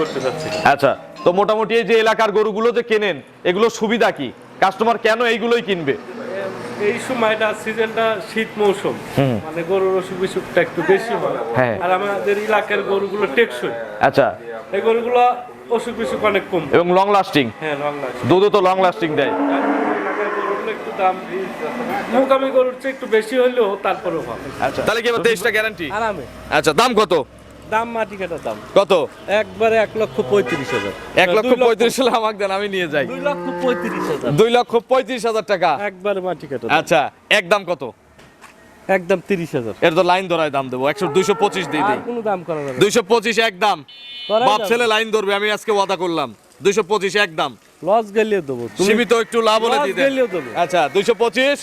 করতে যাচ্ছি। আচ্ছা তো মোটামুটি এই যে এলাকার গরুগুলো যে কেনেন এগুলো সুবিধা কি? কাস্টমার কেন এইগুলোই কিনবে? এই সময়টা সিজনটা শীত মৌসুম। মানে গরুর অসুখ বিসুখটা একটু বেশি হয়। হ্যাঁ। আর আমাদের এলাকার গরুগুলো টেকসই। আচ্ছা। এই গরুগুলো অসুখ বিসুখ অনেক কম। এবং লং লাস্টিং হ্যাঁ লং লাস্ট দুধও তো লং লাস্টিং দেয়। একটু দাম মুখামি গরুর চেয়ে একটু বেশি হলেও তারপরেও আচ্ছা তাহলে কি এবার তেইশটা গ্যারান্টি আরামে। আচ্ছা দাম কত? দাম মাটি কাটার দাম। কত? একবারে এক লক্ষ পঁয়ত্রিশ হাজার। এক লক্ষ পঁয়ত্রিশ হলে আমাকে দেন আমি নিয়ে যাই। দুই লক্ষ পঁয়ত্রিশ হাজার। দুই লক্ষ পঁয়ত্রিশ হাজার টাকা। একবারে মাটি কাটা আচ্ছা একদম কত? একদম তিরিশ হাজার। এর তো লাইন ধরায় দাম দেবো একশো দুইশো পঁচিশ দিয়ে দিই। কোনো দাম করা যাবে দুইশো পঁচিশ বাপ ছেলে লাইন ধরবে আমি আজকে ওয়াদা করলাম। দুইশো পঁচিশ একদম লস গেলেও দেবো। সীমিত একটু লাভ হলে গেলেও দেবো। আচ্ছা দুইশো পঁচিশ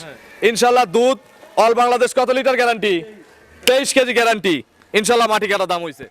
ইনশাল্লাহ দুধ অল বাংলাদেশ কত লিটার গ্যারান্টি তেইশ কেজি গ্যারান্টি ইনশাল্লাহ মাটি কাটা দাম হইছে।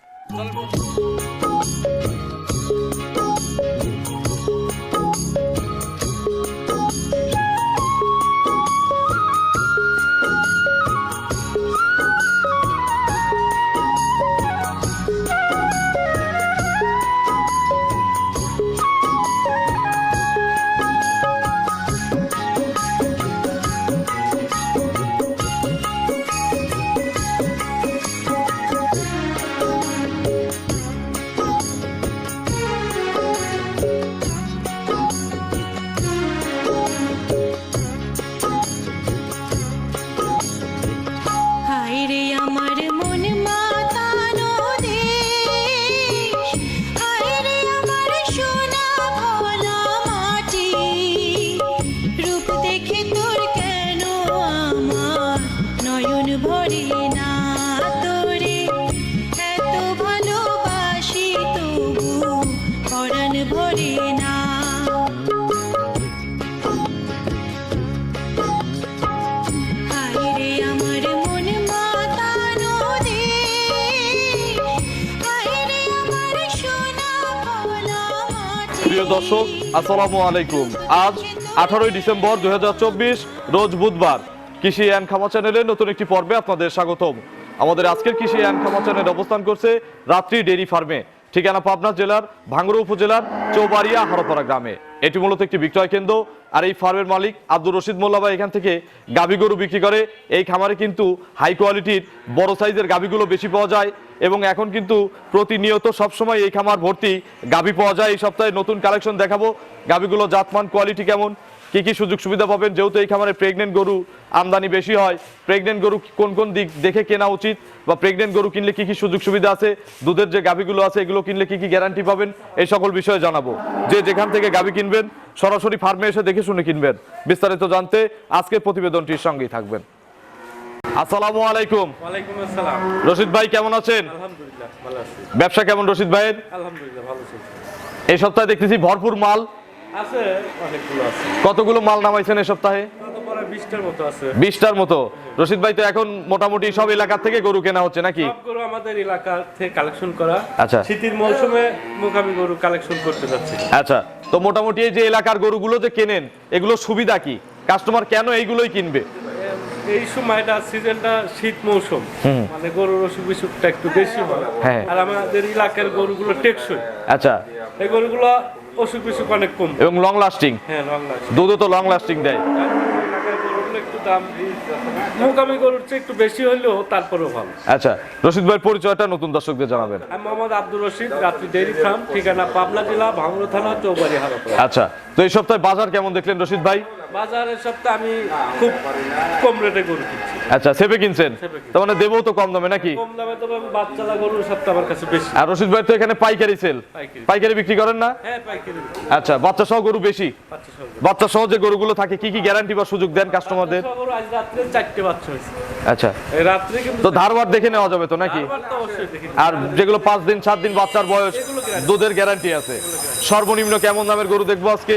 প্রিয় দর্শক, আসসালামু আলাইকুম। আজ আঠারোই ডিসেম্বর দুই হাজার চব্বিশ, রোজ বুধবার কৃষি অ্যান্ড খামা চ্যানেলের নতুন একটি পর্বে আপনাদের স্বাগতম। আমাদের আজকের কৃষি অ্যান্ড খামা চ্যানেল অবস্থান করছে রাত্রি ডেরি ফার্মে। ঠিকানা পাবনা জেলার ভাঙ্গুড়া উপজেলার চৌবাড়িয়া হরপাড়া গ্রামে। এটি মূলত একটি বিক্রয় কেন্দ্র, আর এই ফার্মের মালিক আব্দুর রশিদ মোল্লাবাই এখান থেকে গাবি গরু বিক্রি করে। এই খামারে কিন্তু হাই কোয়ালিটির, বড় সাইজের গাবিগুলো বেশি পাওয়া যায় এবং এখন কিন্তু প্রতিনিয়ত সবসময় এই খামার ভর্তি গাবি পাওয়া যায়। এই সপ্তাহে নতুন কালেকশন দেখাবো। গাবিগুলো জাতমান, কোয়ালিটি কেমন? কি কি সুযোগ সুবিধা পাবেন? যেহেতু এই খামারে প্রেগনেন্ট গরু আমদানি বেশি হয় প্রেগনেন্ট গরু কোন কোন দিক দেখে কেনা উচিত বা প্রেগনেন্ট গরু কিনলে কি কি সুযোগ সুবিধা আছে? দুধের যে গাবিগুলো আছে এগুলো কিনলে কি কি গ্যারান্টি পাবেন? এই সকল বিষয়ে জানাব। যে যেখান থেকে গাবি কিনবেন সরাসরি ফার্মে এসে দেখে শুনে কিনবেন। বিস্তারিত জানতে আজকের প্রতিবেদনটির সঙ্গেই থাকবেন। আসসালামু আলাইকুম। ওয়ালাইকুম আসসালাম। রশিদ ভাই কেমন আছেন? আলহামদুলিল্লাহ ভালো আছি। ব্যবসা কেমন রশিদ ভাইয়ের? আলহামদুলিল্লাহ ভালো চলছে। এই সপ্তাহে দেখতেছি ভরপুর মাল আছে অনেকগুলো আছে। কতগুলো মাল নামাইছেন এই সপ্তাহে? বিশটার মতো রশিদ ভাই তো এখন মোটামুটি সব এলাকা থেকে গরু কেনা হচ্ছে নাকি? সবগুলো আমাদের এলাকা থেকে কালেকশন করা। আচ্ছা। শীতের মৌসুমে মুখামি গরু কালেকশন করতে যাচ্ছি। আচ্ছা তো মোটামুটি এই যে এলাকার গরুগুলো যে কেনেন এগুলো সুবিধা কি? কাস্টমার কেন এইগুলোই কিনবে? এই সময়টা সিজনটা শীত মৌসুম। মানে গরুর অসুখ বিসুখটা একটু বেশি হয়। হ্যাঁ। আর আমাদের এলাকার গরুগুলো টেকসই। আচ্ছা। এই গরুগুলো অসুখ বিসুখ অনেক কম। এবং লং লাস্টিং হ্যাঁ লং লাস্ট দুধও তো লং লাস্টিং দেয়। একটু দাম মুখামি গরুর চেয়ে একটু বেশি হলেও তারপরেও ভালো। আচ্ছা রশিদ ভাইয়ের পরিচয়টা নতুন দর্শকদের জানাবেন। আমি মোহাম্মদ আব্দুর রশিদ রাত্রি ডেইরি ফার্ম ঠিকানা পাবনা জেলা ভাঙড়া থানা চৌবাড়ি হারাপাড়া। আচ্ছা তো এই সপ্তাহে বাজার কেমন দেখলেন রশিদ ভাই? বাজারের সপ্তাহে আমি খুব কম রেটে গরু কিনছি। আচ্ছা সেপে কিনছেন? তার মানে দেবও তো কম দামে নাকি? কম দামে তবে বাচ্চালা গরুর সপ্তাহে আমার কাছে বেশি। আর রশিদ ভাই তো এখানে পাইকারি সেল পাইকারি। বিক্রি করেন না? হ্যাঁ পাইকারি আচ্ছা বাচ্চা সহ গরু বেশি? বাচ্চা সহ যে গরুগুলো থাকে কি কি গ্যারান্টি বা সুযোগ দেন কাস্টমারদের গরু আজ রাত্রে চারটে বাচ্চা হয়েছে। আচ্ছা। এই রাত্রে তো ধারবার দেখে নেওয়া যাবে তো নাকি? আর যেগুলো পাঁচ দিন সাত দিন বাচ্চার বয়স দুধের গ্যারান্টি আছে। সর্বনিম্ন কেমন দামের গরু দেখব আজকে?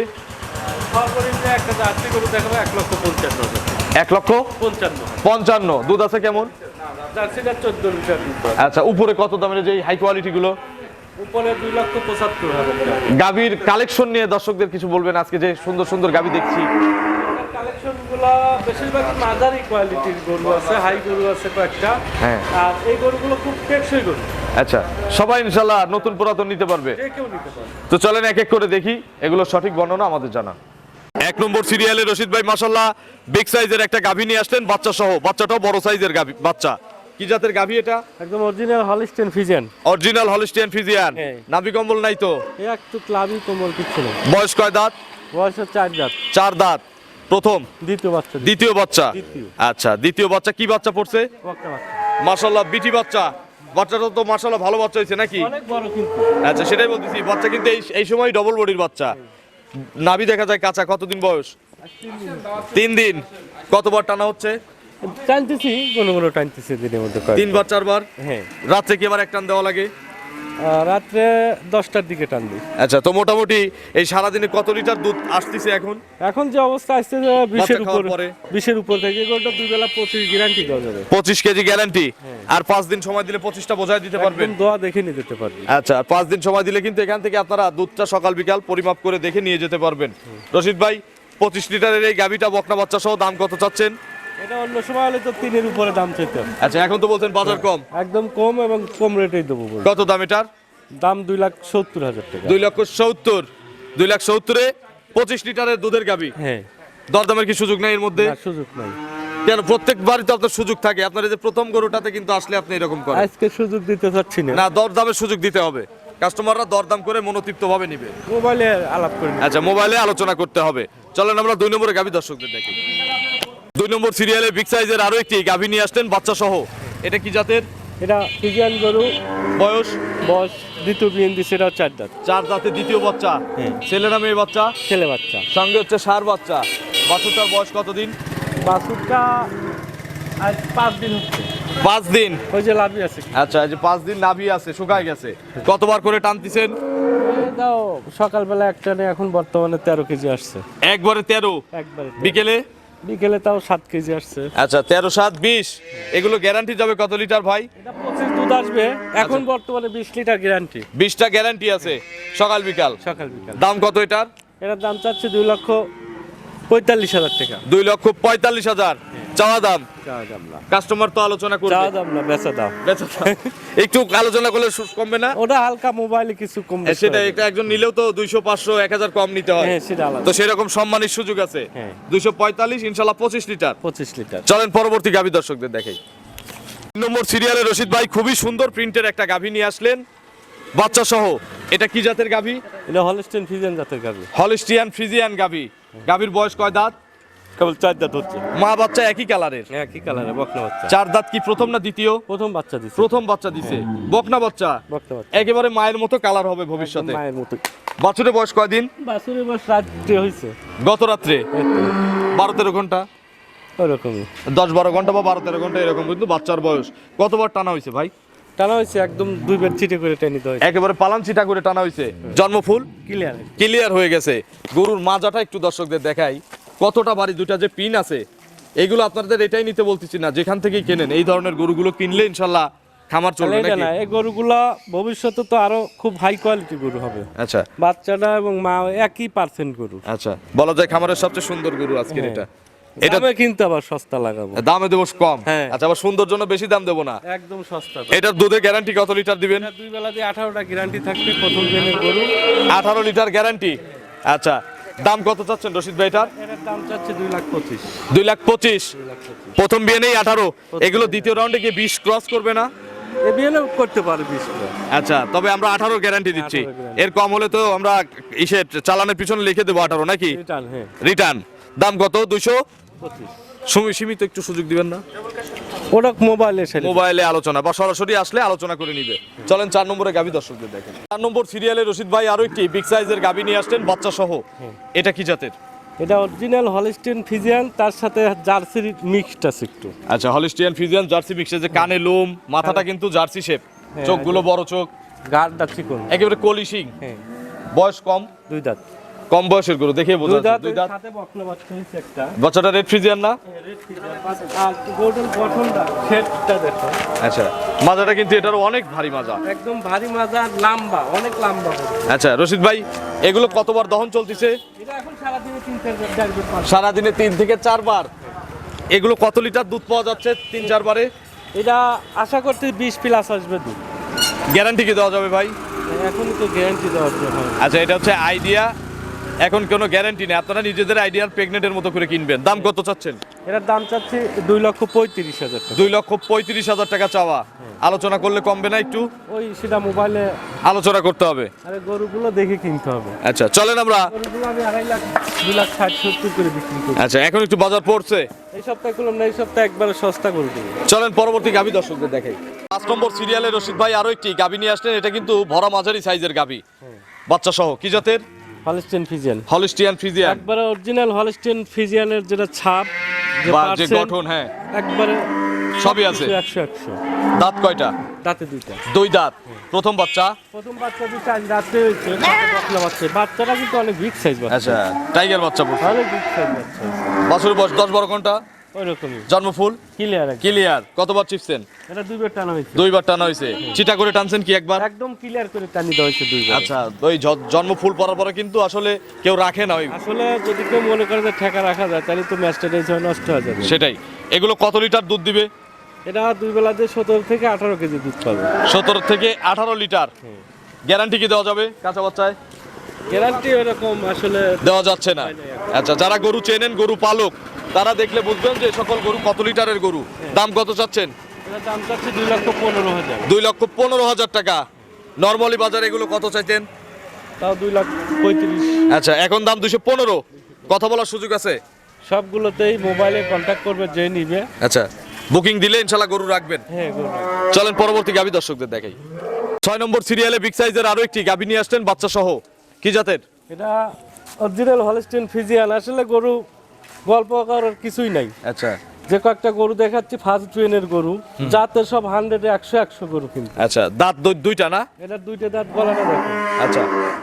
সর্বনিম্ন একটা জার্সি গরু দেখাবো এক লক্ষ পঞ্চান্ন হাজার। এক লক্ষ পঞ্চান্ন। দুধ আছে কেমন। আচ্ছা উপরে কত দামের যে হাই কোয়ালিটি গুলো? গাভীর কালেকশন নিয়ে দর্শকদের কিছু বলবেন আজকে যে সুন্দর সুন্দর গাভী দেখছি। কালেকশনগুলা বেশিরভাগ মাঝারি কোয়ালিটির গরু আছে হাই গরু আছে কয়েকটা। হ্যাঁ। আর এই গরুগুলো খুব টেকসই গরু। আচ্ছা সবাই ইনশাল্লাহ নতুন পুরাতন নিতে পারবে। তো চলেন এক এক করে দেখি এগুলো সঠিক বর্ণনা আমাদের জানা। এক নম্বর সিরিয়ালে রশিদ ভাই মাসাল্লাহ বিগ সাইজের একটা গাভী নিয়ে আসলেন বাচ্চা সহ। বাচ্চাটাও বড় সাইজের গাভী বাচ্চা। কি জাতের গাভী এটা? একদম original Holstein Friesian original Holstein Friesian. নাভি কম্বল নাই তো? একটু ক্লাবই কোমল কিচ্ছু নেই। বয়স কয় দাঁত? বয়স চার জাত চার দাঁত। প্রথম? দ্বিতীয় বাচ্চা দ্বিতীয় বাচ্চা? আচ্ছা দ্বিতীয় বাচ্চা কি বাচ্চা পড়ছে? মাসাল্লাহ বিটি বাচ্চা। বাচ্চাটা তো মাসাল্লাহ ভালো বাচ্চা হয়েছে নাকি? অনেক বড় কিন্তু। আচ্ছা সেটাই বলতেছি বাচ্চা কিন্তু এই সময় ডবল বডির বাচ্চা। নাভি দেখা যায় কাঁচা কতদিন বয়স? তিন দিন। কতবার টানা হচ্ছে? টানতেছি কোনো কোনো টানতেছি দিনের মধ্যে তিনবার চারবার? হ্যাঁ। রাত্রে কি আবার এক টান দেওয়া লাগে? রাত্রে দশটার দিকে টান দিই আচ্ছা তো মোটামুটি এই সারাদিনে কত লিটার দুধ আসতেছে এখন? এখন যে অবস্থা আসছে বিশের উপর বিশের উপর থেকে গোটা দুই বেলা পঁচিশ গ্যারান্টি দেওয়া যাবে। পঁচিশ কেজি গ্যারান্টি আর পাঁচ দিন সময় দিলে পঁচিশটা বোঝায় দিতে পারবেন দোয়া দেখে নিয়ে যেতে পারবি। আচ্ছা আর পাঁচ দিন সময় দিলে কিন্তু এখান থেকে আপনারা দুধটা সকাল বিকাল পরিমাপ করে দেখে নিয়ে যেতে পারবেন। রশিদ ভাই পঁচিশ লিটারের এই গাভিটা বকনা বাচ্চা সহ দাম কত চাচ্ছেন? এটা অন্য সময় হলে তো তিনের উপরে দাম চাইতাম আচ্ছা এখন তো বলছেন বাজার কম। একদম কম এবং কম রেটেই দেবো। কত দাম এটার? দাম দুই লাখ সত্তর হাজার টাকা। দুই লক্ষ সত্তর। দুই লাখ সত্তরে পঁচিশ লিটারের দুধের গাবি। হ্যাঁ। দরদামের কি সুযোগ নেই এর মধ্যে? সুযোগ নাই। কেন প্রত্যেকবারই তো আপনার সুযোগ থাকে। আপনার এই যে প্রথম গরুটাতে কিন্তু আসলে আপনি এরকম করেন। আজকে সুযোগ দিতে চাচ্ছি না। না দরদামের সুযোগ দিতে হবে। কাস্টমাররা দরদাম করে মনোতৃপ্ত ভাবে নিবে। মোবাইলে আলাপ করে আচ্ছা মোবাইলে আলোচনা করতে হবে। চলেন আমরা দুই নম্বরে গাবি দর্শকদের দেখি। দুই নম্বর সিরিয়ালে বিগ সাইজের আরও একটি গাভী নিয়ে আসলেন বাচ্চা সহ। এটা কি জাতের? এটা ফিজিয়ান গরু। বয়স? বয়স দ্বিতীয় বিএনডি সেটা চার দাঁত। চার দাঁতের দ্বিতীয় বাচ্চা। হ্যাঁ। ছেলে না মেয়ে বাচ্চা? ছেলে বাচ্চা। সঙ্গে হচ্ছে সার বাচ্চা। বাচ্চাটার বয়স কতদিন? বাছুরটা আজ পাঁচ দিন হচ্ছে। পাঁচ দিন? ওই যে লাভই আছে। আচ্ছা এই যে পাঁচ দিন নাভি আছে শুকায় গেছে। কতবার করে টানতেছেন? দাও সকালবেলা একটা নেই এখন বর্তমানে তেরো কেজি আসছে। একবারে তেরো? একবারে। বিকেলে? বিকেলে তাও সাত কেজি আসছে। আচ্ছা তেরো সাত বিশ এগুলো গ্যারান্টি যাবে কত লিটার ভাই? পঁচিশ দুধ আসবে। এখন বর্তমানে বিশ লিটার গ্যারান্টি বিশটা গ্যারান্টি আছে। সকাল বিকাল। সকাল বিকাল। দাম কত এটার? এটার দাম চাচ্ছে দুই লক্ষ পঁয়তাল্লিশ হাজার টাকা। দুই লক্ষ পঁয়তাল্লিশ হাজার। চাওয়া দাম? কাস্টমার তো আলোচনা করবে। চাওয়া দাম না বেচা দাম। বেচা দাম। একটু আলোচনা করলে কমবে না? ওটা হালকা মোবাইলে কিছু কম সেটা। একটা একজন নিলেও তো দুইশো পাঁচশো এক হাজার কম নিতে হয়। হ্যাঁ সেটা আলাদা। তো সেরকম সম্মানের সুযোগ আছে? হ্যাঁ। দুইশো পঁয়তাল্লিশ ইনশাল্লাহ পঁচিশ লিটার। পঁচিশ লিটার। চলেন পরবর্তী গাভী দর্শকদের দেখাই। তিন নম্বর সিরিয়ালে রশিদ ভাই খুবই সুন্দর প্রিন্টের একটা গাভী নিয়ে আসলেন। বাচ্চা সহ এটা কি জাতের গাভী? এটা হলস্টেন ফিজেন জাতের গাবি হলিস্টিয়ান ফ্রিজিয়ান গাভী। গাভীর বয়স কয় দাঁত? কেবল চার দাঁত হচ্ছে। মা বাচ্চা একই কালারের? হ্যাঁ কি কালারে বকনা বাচ্চা। চার দাঁত কি প্রথম না দ্বিতীয়? প্রথম বাচ্চা দিচ্ছে প্রথম বাচ্চা দিছে। বকনা বাচ্চা। বকনা বাচ্চা। একেবারে মায়ের মতো কালার হবে ভবিষ্যতে। মায়ের মতো। বাছুরের বয়স কয়দিন? বাছুরের বয়স রাত্রে হয়েছে গত রাত্রে? বারো তেরো ঘণ্টা? ওরকমই দশ বারো ঘণ্টা বা বারো তেরো ঘণ্টা এরকম কিন্তু বাচ্চার বয়স। কতবার টানা হয়েছে ভাই? টানা হয়েছে একদম দুই বেড চিটে করে টেনে হয়েছে একেবারে পালান চিটা করে টানা হয়েছে জন্মফুল? ক্লিয়ার ক্লিয়ার হয়ে গেছে। গরুর মাজাটা একটু দর্শকদের দেখাই। কতটা বাড়ি দুটা যে পিন আছে এগুলো আপনাদের এটাই নিতে বলতেছি না যেখান থেকেই কেনেন। এই ধরনের গরুগুলো কিনলে ইনশাল্লাহ খামার চলবে নাকি? এই গরুগুলা ভবিষ্যতে তো আরও খুব হাই কোয়ালিটি গরু হবে। আচ্ছা। বাচ্চাটা এবং মা একই পার্সেন্ট গরু। আচ্ছা বলা যায় খামারের সবচেয়ে সুন্দর গরু আজকের হ্যাঁ। এটা। এটা দামে কিন্তু আবার সস্তা লাগাবো। দামে দেবো কম। হ্যাঁ। আচ্ছা আবার সুন্দর জন্য বেশি দাম দেবো না। একদম সস্তা। এটার দুধের গ্যারান্টি কত লিটার দিবেন? এটা দুই বেলা দিয়ে আঠারোটা গ্যারান্টি থাকবে প্রথম দিনের গরু। আঠারো লিটার গ্যারান্টি আচ্ছা দাম কত চাচ্ছেন রশিদ ভাই এটার? দাম চাচ্ছে দুই লাখ পঁচিশ। দুই লাখ পঁচিশ। প্রথম বিয়ে নেই আঠারো। এগুলো দ্বিতীয় রাউন্ডে গিয়ে বিশ ক্রস করবে না? করতে পারে বিশ আচ্ছা তবে আমরা আঠারো গ্যারান্টি দিচ্ছি। এর কম হলে তো আমরা ইসে চালানের পিছনে লিখে দেবো আঠারো নাকি? রিটার্ন হ্যাঁ। দাম কত? দুইশো? পঁচিশ। সীমিত একটু সুযোগ দিবেন না? ওটা মোবাইলে সেটা মোবাইলে আলোচনা বা সরাসরি আসলে আলোচনা করে নিবে। চলেন চার নম্বরে গাভী দর্শকদের দেখেন। চার নম্বর সিরিয়ালে রশিদ ভাই আরও একটি বিগ সাইজের গাভী নিয়ে আসলেন বাচ্চা সহ এটা কি জাতের? এটা অরিজিনাল হলিস্টিন ফিজিয়ান তার সাথে জার্সির মিক্সড আছে একটু। আচ্ছা হলিস্টিয়ান ফিজিয়ান জার্সি মিক্সে যে কানে লোম মাথাটা কিন্তু জার্সি শেপ হ্যাঁ, চোখগুলো বড় চোখ। গাড়টা চিকন। একেবারে কলিশিং হ্যাঁ। বয়স কম। দুই দাঁত। কম বয়সের গরু দেখে বোঝা যাচ্ছে দুই দাঁত। সাথে বকনা বাচ্চা হয়েছে একটা। বাচ্চাটা রেড ফ্রিজিয়ান না? আর গোল্ডেন বটনটা শেডটা দেখো। আচ্ছা মাজাটা কিন্তু এটারও অনেক ভারী মাজা। একদম ভারী মাজা লম্বা অনেক লম্বা আচ্ছা রশিদ ভাই এগুলো কতবার দহন চলতেছে? এটা এখন পাঁচ সারাদিনে তিন থেকে চারবার এগুলো কত লিটার দুধ পাওয়া যাচ্ছে তিন চারবারে এটা আশা করছি বিশ প্লাস আসবে দুধ। গ্যারান্টি কি দেওয়া যাবে ভাই? এখন তো গ্যারান্টি দেওয়া হয় আচ্ছা এটা হচ্ছে আইডিয়া এখন কোনো গ্যারান্টি নেই। আপনারা নিজেদের আইডিয়ার প্রেগনেন্টের মতো করে কিনবেন। দাম কত চাচ্ছেন? এটার দাম চাচ্ছি দুই লক্ষ পঁয়ত্রিশ হাজার দুই লক্ষ পঁয়ত্রিশ হাজার টাকা চাওয়া। আলোচনা করলে কমবে না একটু? ওই সেটা মোবাইলে আলোচনা করতে হবে। আরে গরুগুলো দেখে কিনতে হবে। আচ্ছা চলেন আমরা। গরুগুলো আমি আড়াই লাখ দুই লাখ ষাট সত্তর করে বিক্রি করি। আচ্ছা এখন একটু বাজার পড়ছে। এই সপ্তাহে করলাম না এই সপ্তাহে একবারে সস্তা করে দেবো। চলেন পরবর্তী গাভী দর্শকদের দেখাই। পাঁচ নম্বর সিরিয়ালে রশিদ ভাই আরও একটি গাভী নিয়ে আসলেন। এটা কিন্তু ভরা মাঝারি সাইজের গাভী বাচ্চা সহ কি জাতের? হলস্টেন ফিজিয়ান হলিস্টিয়ান ফ্রিজিয়ান একবারে অরিজিনাল হলস্টেন ফিজিয়ানের যেটা ছাপ যে বা যে গঠন হ্যাঁ। একবারে সবই আছে। একশো একশো দাঁত কয়টা? দাঁতে দুইটা। দুই দাঁত। প্রথম বাচ্চা? প্রথম বাচ্চা দুটো আজ রাত্রে হয়েছে বাচ্চা বাচ্চা। বাচ্চাটা কিন্তু অনেক বিগ সাইজ বাচ্চা। আচ্ছা টাইগার বাচ্চা অনেক বিগ সাইজ বাচ্চা। বছর বয়স দশ বারো ঘণ্টা? ওই রকমই জন্মফুল ক্লিয়ার ক্লিয়ার কতবার চিপছেন এটা দুইবার টানা হয়েছে। দুইবার টানা হয়েছে। চিটা করে টানছেন কি একবার? একদম ক্লিয়ার করে টানি দেওয়া হয়েছে দুইবার। আচ্ছা ওই জন্মফুল পরার পরে কিন্তু আসলে কেউ রাখে না ওই আসলে যদি কেউ মনে করে যে ঠেকা রাখা যায় তাহলে তো ম্যাচটা নষ্ট হয়ে যাবে। সেটাই। এগুলো কত লিটার দুধ দিবে? এটা দুই বেলা দিয়ে সতেরো থেকে আঠারো কেজি দুধ পাবে। সতেরো থেকে আঠারো লিটার। গ্যারান্টি কি দেওয়া যাবে কাঁচা বাচ্চায়? গ্যারান্টি ওরকম আসলে দেওয়া যাচ্ছে না। আচ্ছা যারা গরু চেনেন গরু পালক তারা দেখলে বুঝবেন যে সকল গরু কত লিটারের গরু? দাম কত চাচ্ছেন? দাম চাচ্ছে দুই লক্ষ পনেরো হাজার। দুই লক্ষ পনেরো হাজার টাকা। নর্মালি বাজারে এগুলো কত চাইতেন? তাও দুই লাখ পঁয়ত্রিশ। আচ্ছা এখন দাম দুশো পনেরো। কথা বলার সুযোগ আছে? সবগুলোতেই মোবাইলে কন্ট্যাক্ট করবে যে নিবে। আচ্ছা বুকিং দিলে ইনশাল্লাহ গরু রাখবেন। হ্যাঁ চলেন পরবর্তী গাভী দর্শকদের দেখাই। ছয় নম্বর সিরিয়ালে বিগ সাইজের আরও একটি গাভী নিয়ে আসছেন বাচ্চা সহ কি জাতের? এটা অরিজিনাল হলস্টেন ফিজিয়ান আসলে গরু গল্প করার কিছুই নাই। আচ্ছা। যে কয়েকটা গরু দেখাচ্ছি ফার্স্ট ট্রেনের গরু জাতের সব হান্ড্রেড একশো একশো গরু কিন্তু। আচ্ছা দাঁত দুইটা না? এটা দুইটা দাঁত গলাটা দেখো আচ্ছা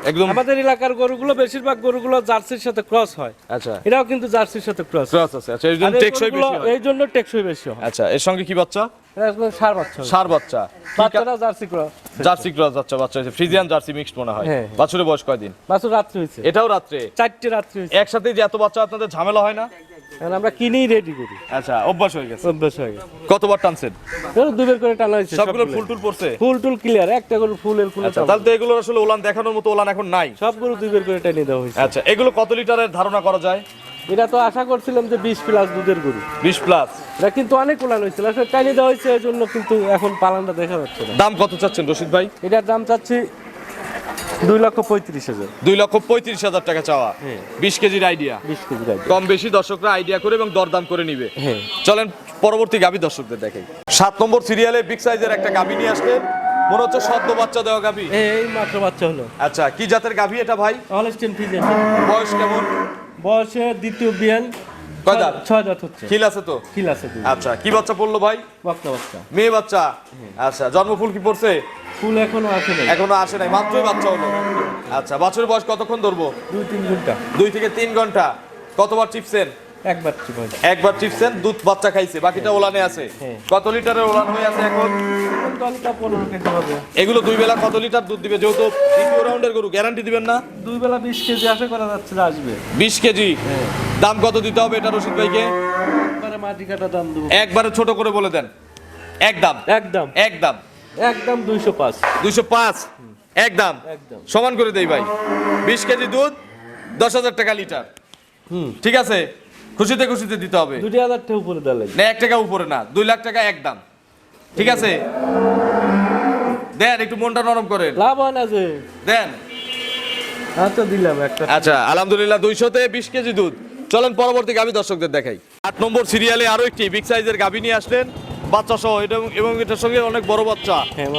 একদম আমাদের এলাকার গরুগুলো বেশিরভাগ গরুগুলো জার্সির সাথে ক্রস হয়। আচ্ছা। এটাও কিন্তু জার্সির সাথে ক্রস ক্রস আছে আচ্ছা এই জন্য টেকসই বেশি হয়। এই জন্য টেকসই বেশি হয়। আচ্ছা এর সঙ্গে কি বাচ্চা? সার বাচ্চা। সার বাচ্চা। বাচ্চাটা জার্সি ক্রস। জার্সি ক্রস বাচ্চা বাচ্চা হয়েছে। ফ্রিজিয়ান জার্সি মিক্সড মনে হয়। হ্যাঁ, হ্যাঁ। বয়স কয়দিন বাছুর রাত্রি হয়েছে। এটাও রাত্রে? চারটে রাত্রি হয়েছে। একসাথে যে এত বাচ্চা আপনাদের ঝামেলা হয় না? আমরা কিনেই রেডি করি। আচ্ছা অভ্যাস হয়ে গেছে। অভ্যাস হয়ে গেছে। কতবার টানছেন? এগুলো দুবের করে টানা হয়েছে সবগুলো সবগুলো। ফুল টুল পড়ছে? ফুল টুল ক্লিয়ার একটা ফুল আচ্ছা তাহলে তো এগুলো আসলে ওলান দেখানোর মতো ওলান এখন নাই। সবগুলো দুবের করে টেনে দেওয়া হয়েছে। আচ্ছা এগুলো কত লিটারের ধারণা করা যায়? এটা তো আশা করছিলাম যে বিশ প্লাস দুধের গরু। বিশ প্লাস এটা কিন্তু অনেক উলান হয়েছিল আসলে টাইনি দেওয়া হয়েছে এই জন্য কিন্তু এখন পালানটা দেখা যাচ্ছে না। দাম কত চাচ্ছেন রশিদ ভাই? এটার দাম চাচ্ছি দুই লক্ষ পঁয়ত্রিশ হাজার। দুই লক্ষ পঁয়ত্রিশ হাজার টাকা চাওয়া। হ্যাঁ। বিশ কেজির আইডিয়া বিশ কেজি গাড়ি কম বেশি দর্শকরা আইডিয়া করে এবং দরদাম করে নিবে। হ্যাঁ। চলেন পরবর্তী গাভী দর্শকদের দেখাই। সাত নম্বর সিরিয়ালে বিগ সাইজের একটা গাভী নিয়ে আসলেন। মনে হচ্ছে সদ্য বাচ্চা দেওয়া গাভী। এই মাত্র বাচ্চা হলো। আচ্ছা কি জাতের গাভী এটা ভাই? হলস্টেন ফিজেন বয়স কেমন? বয়সে দ্বিতীয় বিয়ান কয় দাঁত? ছয় দাঁত হচ্ছে। খিল আছে তো? কিল আছে আচ্ছা কি বাচ্চা পড়ল ভাই? বাচ্চা বাচ্চা। মেয়ে বাচ্চা? আচ্ছা জন্মফুল কি পড়ছে? ফুল এখনও আসে নাই। এখনও আসে নাই মাত্রই বাচ্চা হলো। আচ্ছা বাছুরের বয়স কতক্ষণ ধরবো? দুই তিন ঘণ্টা। দুই থেকে তিন ঘণ্টা। কতবার চিপসেন একবার একবার চিপসেন দুধ বাচ্চা খাইছে বাকিটা ওলানে আছে। হ্যাঁ। কত লিটারের ওলান হয়ে আছে এখন? এগুলো দুই বেলা কত লিটার দুধ দিবে? যেহেতু দ্বিতীয় রাউন্ডের গরু গ্যারান্টি দিবেন না? দুই বেলা বিশ কেজি আশা করা যাচ্ছে আসবে। বিশ কেজি? দাম কত দিতে হবে এটা রশিদ ভাইকে? মাটি কাটা দাম দেবো। একবারে ছোট করে বলে দেন। একদম। একদম একদম একদম দুইশো পাঁচ। দুইশো পাঁচ? একদম একদম। সমান করে দেই ভাই। বিশ কেজি দুধ দশ হাজার টাকা লিটার। হুম। ঠিক আছে? খুশিতে খুশিতে দিতে হবে। দুটি হাজার টাকা উপরে দেওয়া লাগবে। না এক টাকা উপরে না দুই লাখ টাকা এক দাম। ঠিক আছে? দেন একটু মনটা নরম করেন। লাভ হয় না যে। দেন। আচ্ছা দিলাম একটা। আচ্ছা আলহামদুলিল্লাহ দুইশোতে বিশ কেজি দুধ। চলেন পরবর্তী গাভী দর্শকদের দেখাই। আট নম্বর সিরিয়ালে আরও একটি বিগ সাইজের গাভী নিয়ে আসলেন। বাচ্চা সহ এটা এবং এটার সঙ্গে অনেক বড় বাচ্চা। হ্যাঁ।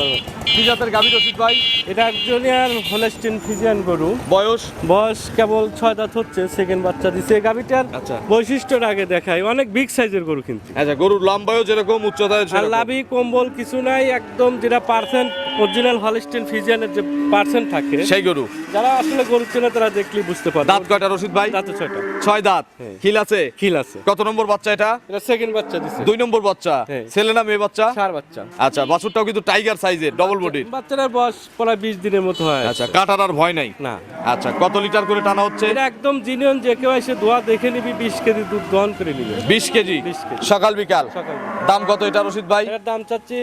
কি জাতের গাভী রসিদ ভাই? এটা একজনের হলেস্টিন ফিজিয়ান গরু। বয়স? বয়স কেবল ছয় দাঁত হচ্ছে সেকেন্ড বাচ্চা দিছে। এই গাভিটার আচ্ছা। বৈশিষ্ট্যের আগে দেখায় অনেক বিগ সাইজের গরু কিন্তু। আচ্ছা গরুর লম্বায়ও যেরকম উচ্চতায় আর লাভি কম্বল কিছু নাই একদম যেটা পার্সেন্ট অরিজিনাল হলিস্টিন ফিজিয়ানের যে পার্সেন্ট থাকে। সেই গরু। যারা আসলে গরু চেনে তারা দেখলেই বুঝতে পারবে। দাঁত কয়টা রশিদ ভাই? দাঁতে ছয়টা। ছয় দাঁত। হ্যাঁ। খিল আছে? খিল আছে। কত নম্বর বাচ্চা এটা? এটা সেকেন্ড বাচ্চা দিছে। দুই নম্বর বাচ্চা। হ্যাঁ। ছেলে না মেয়ে বাচ্চা? চার বাচ্চা। আচ্চাবাছুরটাও কিন্তু টাইগার সাইজের ডবল বডির বাচ্চাটার বয়স প্রায় বিশ দিনের মতো হয়। আচ্ছা কাটার আর ভয় নাই? না। আচ্ছা কত লিটার করে টানা হচ্ছে? এটা একদম জিনিয়ন যে কেউ এসে দোয়া দেখে নিবি বিশ কেজি দুধ গ্রহণ করে নিবে। বিশ কেজি? 20 কেজি। সকাল বিকাল? সকাল দাম কত এটা রশিদ ভাই? এটার দাম চাচ্ছি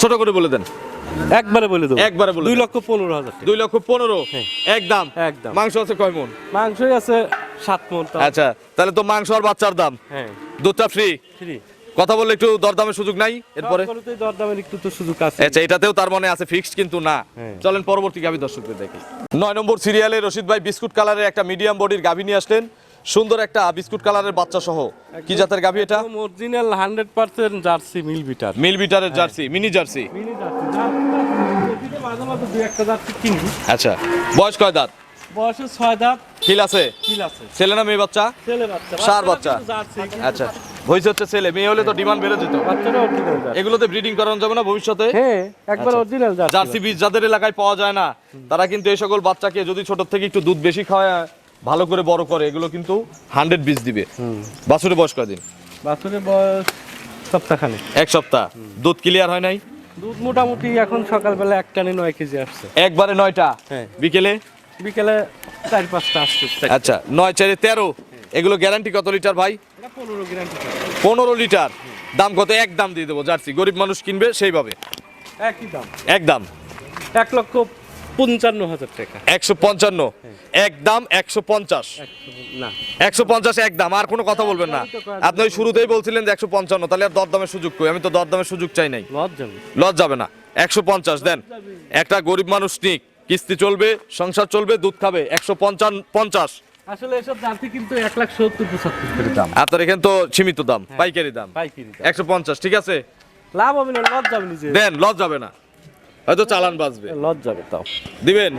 ছোট করে বলে দেন। একবারে বলে দেবো। একবারে বলে দুই লক্ষ পনেরো হাজার দুই লক্ষ পনেরো? হ্যাঁ। একদম একদম। মাংস আছে কয় মন? মাংসই আছে সাত মন আচ্ছা তাহলে তো মাংস আর বাচ্চার দাম। হ্যাঁ। দুধটা ফ্রি ফ্রি কথা বললে একটু দরদামের সুযোগ নাই এরপরে? দরদামের একটু তো সুযোগ আছে। আচ্ছা এটাতেও তার মানে আছে ফিক্সড কিন্তু না। হ্যাঁ। চলেন পরবর্তী গাভী দর্শকদের দেখি। নয় নম্বর সিরিয়ালে রশিদ ভাই বিস্কুট কালারের একটা মিডিয়াম বডির গাভী নিয়ে আসলেন। সুন্দর একটা বিস্কুট কালারের বাচ্চা সহ। কি জাতের গাভী এটা? অরিজিনাল হান্ড্রেড পার্সেন্ট জার্সি মিল বিটার। মিল বিটারের Jersey mini Jersey. Mini Jersey. Jersey মাঝে মাঝে দুই একটা জার্সি কিনি। আচ্ছা বয়স কয় দাঁত? বয়সে ছয় দাঁত। খিল আছে? কিল আছে। ছেলে না মেয়ে বাচ্চা? ছেলে বাচ্চা। ষাঁড় বাচ্চা। আচ্ছা। হয়েছে হচ্ছে ছেলে। মেয়ে হলে তো ডিমান্ড বেড়ে যেত। এগুলোতে ব্রিডিং করানো যাবে না ভবিষ্যতে? হ্যাঁ একবার আচ্ছা। Original Jersey. বীজ যাদের এলাকায় পাওয়া যায় না তারা কিন্তু এই সকল বাচ্চাকে যদি ছোট থেকে একটু দুধ বেশি খাওয়ায় ভালো করে বড় করে এগুলো কিন্তু হান্ড্রেড বীজ দিবে। বাছুরের বয়স কদিন বয়স সপ্তাহখানে এক সপ্তাহ। দুধ ক্লিয়ার হয় নাই? দুধ মোটামুটি এখন সকালবেলা এক টানে নয় কেজি আসছে। একবারে নয়টা? হ্যাঁ। বিকেলে? বিকেলে চার পাঁচটা আসছে। আচ্ছা নয় চারে তেরো। এগুলো গ্যারান্টি কত লিটার ভাই? পনেরো লিটার। দাম কত? এক দাম দিয়ে দেবো জার্সি। গরিব মানুষ কিনবে সেইভাবে। একই দাম। এক দাম। এক লক্ষ পঞ্চান্ন হাজার টাকা। একশো পঞ্চান্ন। এক দাম একশো পঞ্চাশ। না। একশো পঞ্চাশ এক দাম আর কোনো কথা বলবেন না। আপনি ওই শুরুতেই বলছিলেন যে একশো পঞ্চান্ন তাহলে আর দরদামের সুযোগ কই? আমি তো দরদামের সুযোগ চাই নাই। লজ যাবে না। একশো পঞ্চাশ দেন। একটা গরিব মানুষ নিক। কিস্তি চলবে সংসার চলবে দুধ খাবে একশো পঞ্চান্ন পঞ্চাশ। আসলে এসব জাতি কিন্তু এক লাখ সত্তর পঁচাত্তর করে দাম। আপনার এখানে তো সীমিত দাম পাইকারি দাম। পাইকারি একশো পঞ্চাশ ঠিক আছে? লাভ হবে না লজ যাবে নিজে দেন লজ যাবে না। হয়তো চালান বাঁচবে। লজ যাবে তাও। দিবেন?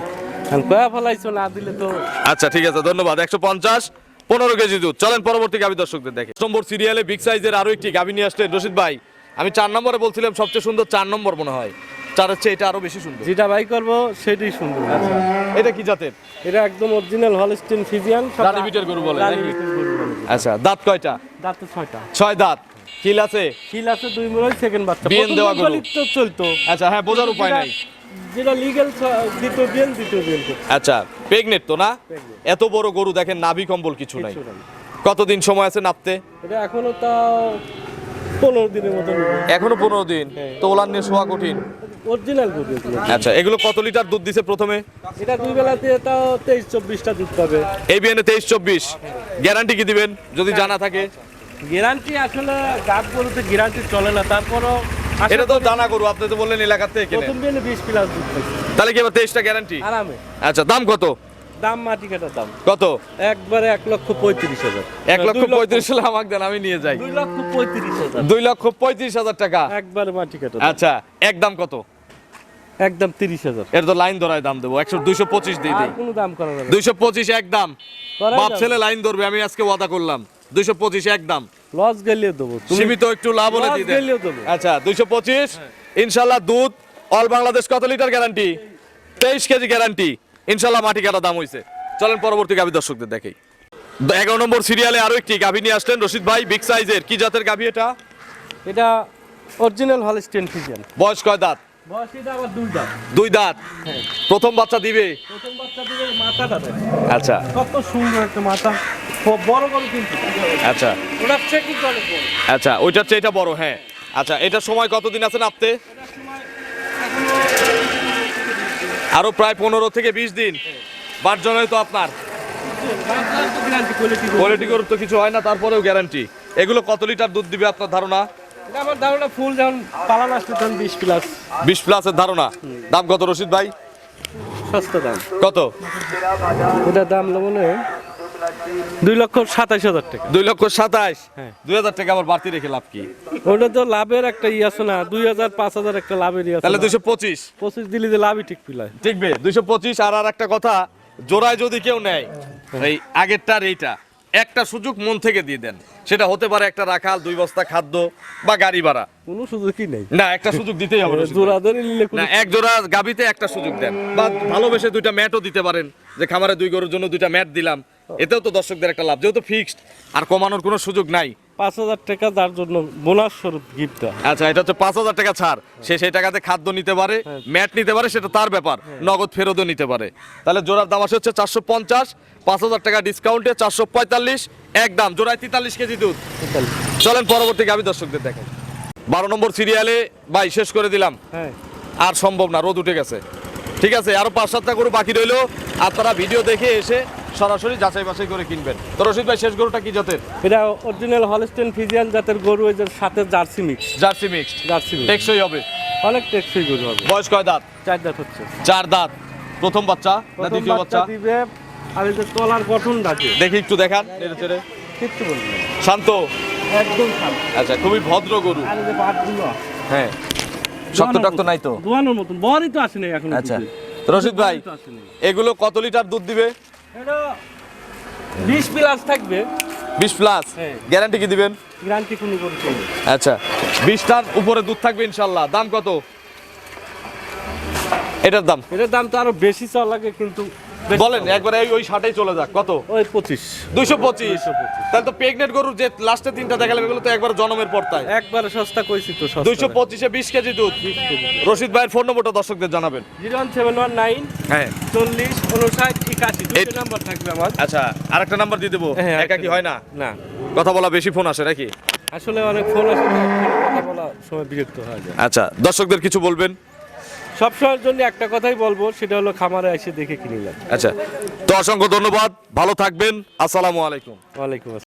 কয়া ফেলাইছো না দিলে তো আচ্ছা ঠিক আছে ধন্যবাদ। একশো পঞ্চাশ পনেরো কেজি দুধ। চলেন পরবর্তী গাভী দর্শকদের দেখে। নম্বর সিরিয়ালে বিগ সাইজের আরও একটি গাভী নিয়ে আসলেন রশিদ ভাই। আমি চার নম্বরে বলছিলাম সবচেয়ে সুন্দর চার নম্বর মনে হয়। চারের চেয়ে এটা আরও বেশি সুন্দর। যেটা বাই করব সেটাই সুন্দর। এটা কি জাতের? এটা একদম অরিজিনাল হলস্টিন ফিজিয়ান রানী বিটের গরু বলে নাকি? আচ্ছা দাঁত কয়টা? দাঁত ছয়টা। ছয় দাঁত। কিল আছে? কিল আছে দুই মুরই সেকেন্ড বাচ্চা। প্রথম দেওয়া গরু। তো চলতো। আচ্ছা হ্যাঁ বোঝার উপায় নাই। যেটা লিগেল দ্বিতীয় বিয়েন দ্বিতীয় বিয়েন করছে। আচ্ছা প্রেগনেট তো না? এত বড় গরু দেখেন নাভি কম্বল কিছু নাই। কতদিন সময় আছে নাপতে? এটা এখনও তা পনেরো দিনের মতো। এখনও পনেরো দিন? হ্যাঁ। তো ওলান নিয়ে শোয়া কঠিন। অরিজিনাল দুধ আচ্ছা এগুলো কত লিটার দুধ দিছে প্রথমে? এটা দুই বেলাতে তাও তেইশ চব্বিশটা দুধ পাবে। এই বিয়ানে তেইশ চব্বিশ। গ্যারান্টি কি দিবেন যদি জানা থাকে? গ্যারান্টি আসলে গাছ গরুতে গ্যারান্টি চলে না তারপরও এটা তো দানা জানা গরু আপনি তো বললেন এলাকার থেকে প্রথম বিয়ে বিশ প্লাস দুধ তাহলে কি এবার তেইশটা গ্যারান্টি আরামে। আচ্ছা দাম কত? দাম মাটি কাটার দাম। কত? একবারে এক লক্ষ পঁয়ত্রিশ হাজার। এক লক্ষ পঁয়ত্রিশ হলে আমাকে দেন আমি নিয়ে যাই। দুই লক্ষ পঁয়ত্রিশ হাজার। দুই লক্ষ পঁয়ত্রিশ হাজার টাকা। একবারে মাটি কাটা আচ্ছা এক দাম কত? একদম তিরিশ হাজার। এর তো লাইন ধরায় দাম দেবো একশো দুইশো পঁচিশ দিয়ে দিই। কোনো দাম করা যাবে দুইশো পঁচিশ এক দাম। বাপ ছেলে লাইন ধরবে আমি আজকে ওয়াদা করলাম। দুইশো পঁচিশ এক দাম। লস গেলেও দেবো। সীমিত একটু লাভ হলে দিয়ে দেবো। আচ্ছা দুইশো পঁচিশ ইনশাল্লাহ দুধ অল বাংলাদেশ কত লিটার গ্যারান্টি তেইশ কেজি গ্যারান্টি ইনশাল্লাহ মাটি কাটা দাম হয়েছে চলেন পরবর্তী গাভী দর্শকদের দেখেই। এগারো নম্বর সিরিয়ালে আরও একটি গাভী নিয়ে আসলেন রশিদ ভাই বিগ সাইজের। কি জাতের গাভী এটা? এটা অরিজিনাল হলস্টেন ফিজিয়ান বয়স কয় দাঁত? দুই হ্যাঁ। প্রথম বাচ্চা দিবে? প্রথম বাচ্চা দিকে মাথাটা আচ্ছা। কত সুন্দর একটা মাথা। বড় বড় কিন্তু। আচ্ছা। ওটা চেকিং আচ্ছা ওইটার চেয়ে এটা বড় হ্যাঁ। আচ্ছা এটা সময় কতদিন আছে নাপতে? আরও প্রায় পনেরো থেকে বিশ দিন। বার জন্য তো আপনার। কোয়ালিটি গরুর তো কিছু হয় না তারপরেও গ্যারান্টি এগুলো কত লিটার দুধ দিবে আপনার ধারণা? আমার ধারণা ফুল যখন পালান আসলে তখন বিশ প্লাস বিশ প্লাসের ধারণা। দাম কত রশিদ ভাই? সস্তা দাম। কত? ওটার দাম মনে দুই লক্ষ সাতাইশ হাজার টাকা। দুই লক্ষ সাতাইশ? হ্যাঁ। দুই হাজার টাকা আবার বাড়তি রেখে লাভ কি? ওটা তো লাভের একটা ই আছে না দুই হাজার পাঁচ হাজার একটা লাভের তাহলে। দুইশো পঁচিশ। পঁচিশ দিলে যে লাভই ঠিক পিলায়। ঠিকবে দুইশো পঁচিশ আর আর একটা কথা জোড়ায় যদি কেউ নেয় এই আগেরটার এইটা একটা সুযোগ মন থেকে দিয়ে দেন। সেটা হতে পারে একটা রাখাল দুই বস্তা খাদ্য বা গাড়ি ভাড়া। কোনো সুযোগই নেই। না একটা সুযোগ দিতেই হবে জোড়া ধরে নিলে না এক জোড়া গাবিতে একটা সুযোগ দেন। বা ভালোবেসে দুইটা ম্যাটও দিতে পারেন। যে খামারে দুই গরুর জন্য দুইটা ম্যাট দিলাম এতেও তো দর্শকদের একটা লাভ যেহেতু ফিক্সড আর কমানোর কোনো সুযোগ নাই। পাঁচ হাজার টাকা যার জন্য বোনাস স্বরূপ গিফট দেওয়া আচ্ছা এটা হচ্ছে পাঁচ হাজার টাকা ছাড়। সে সেই টাকাতে খাদ্য নিতে পারে ম্যাট নিতে পারে সেটা তার ব্যাপার নগদ ফেরতও নিতে পারে। তাহলে জোড়ার দাম আসে হচ্ছে চারশো পঞ্চাশ পাঁচ হাজার টাকা ডিসকাউন্টে চারশো পঁয়তাল্লিশ এক দাম জোড়ায় তেতাল্লিশ কেজি দুধ। চলেন পরবর্তী গাভী দর্শকদের দেখেন বারো নম্বর সিরিয়ালে ভাই শেষ করে দিলাম। হ্যাঁ। আর সম্ভব না রোদ উঠে গেছে। ঠিক আছে আরও পাঁচ সাতটা গরু বাকি রইল আপনারা ভিডিও দেখে এসে সরাসরি যাচাই বাছাই করে কিনবেন। তো রশিদ ভাই শেষ গরুটা কি জাতের? এটা অরিজিনাল হলস্টেন ফিজিয়ান জাতের গরু এদের সাথে Jersey mix Jersey mixed Jersey mix টেকসই হবে। অনেক টেকসই গরু হবে। বয়স কয় দাঁত? চার দাঁত হচ্ছে। চার দাঁত। প্রথম বাচ্চা না দ্বিতীয় বাচ্চা দিবে আর এই যে তলার গঠন ডাকে দেখি একটু দেখান নেড়ে চেড়ে। কিচ্ছু বলব না। শান্ত? একদম শান্ত। আচ্ছা খুবই ভদ্র গরু। আর এই যে বাটগুলো হ্যাঁ। শক্ত টক্ত নাই তো? দোয়ানোর মতন। বড়ই তো আসেনি এখন আচ্ছা। রশিদ ভাই এগুলো কত লিটার দুধ দিবে? বিশ প্লাস থাকবে। বিশ প্লাস। গ্যারান্টি কি দিবেন? গ্যারান্টি কোনো করতে আচ্ছা বিশটার উপরে দুধ থাকবে ইনশাল্লাহ। দাম কত? এটার দাম? এটার দাম তো আরও বেশি চাওয়া লাগে কিন্তু বলেন একবারে এই- ওই ষাটেই চলে যাক। কত? ওই পঁচিশ। দুইশো পঁচিশ। 225 তাহলে তো প্রেগনেন্ট গরুর যে লাস্টে তিনটা দেখালাম এগুলো তো একবার জন্মের পর্তায় একবারে সস্তা কইছি তো দুইশো পঁচিশে বিশ কেজি দুধ। রশিদ ভাইয়ের ফোন নম্বরটা দর্শকদের জানাবেন। Zero one seven one nine হ্যাঁ। চল্লিশ উনষাট একাশি দুটো নাম্বার থাকবে আমার। আচ্ছা আরেকটা নাম্বার দিয়ে দেবো। হ্যাঁ, একা কি হয় না? না। কথা বলা বেশি ফোন আসে নাকি? আসলে অনেক ফোন আসে কথা বলা সময় বিরক্ত হয়ে আচ্ছা দর্শকদের কিছু বলবেন? সব সময়ের জন্য একটা কথাই বলব সেটা হলো খামারে এসে দেখে কিনিলাম আচ্ছা তো অসংখ্য ধন্যবাদ ভালো থাকবেন আসসালামু আলাইকুম। ওয়ালাইকুম আসসালাম।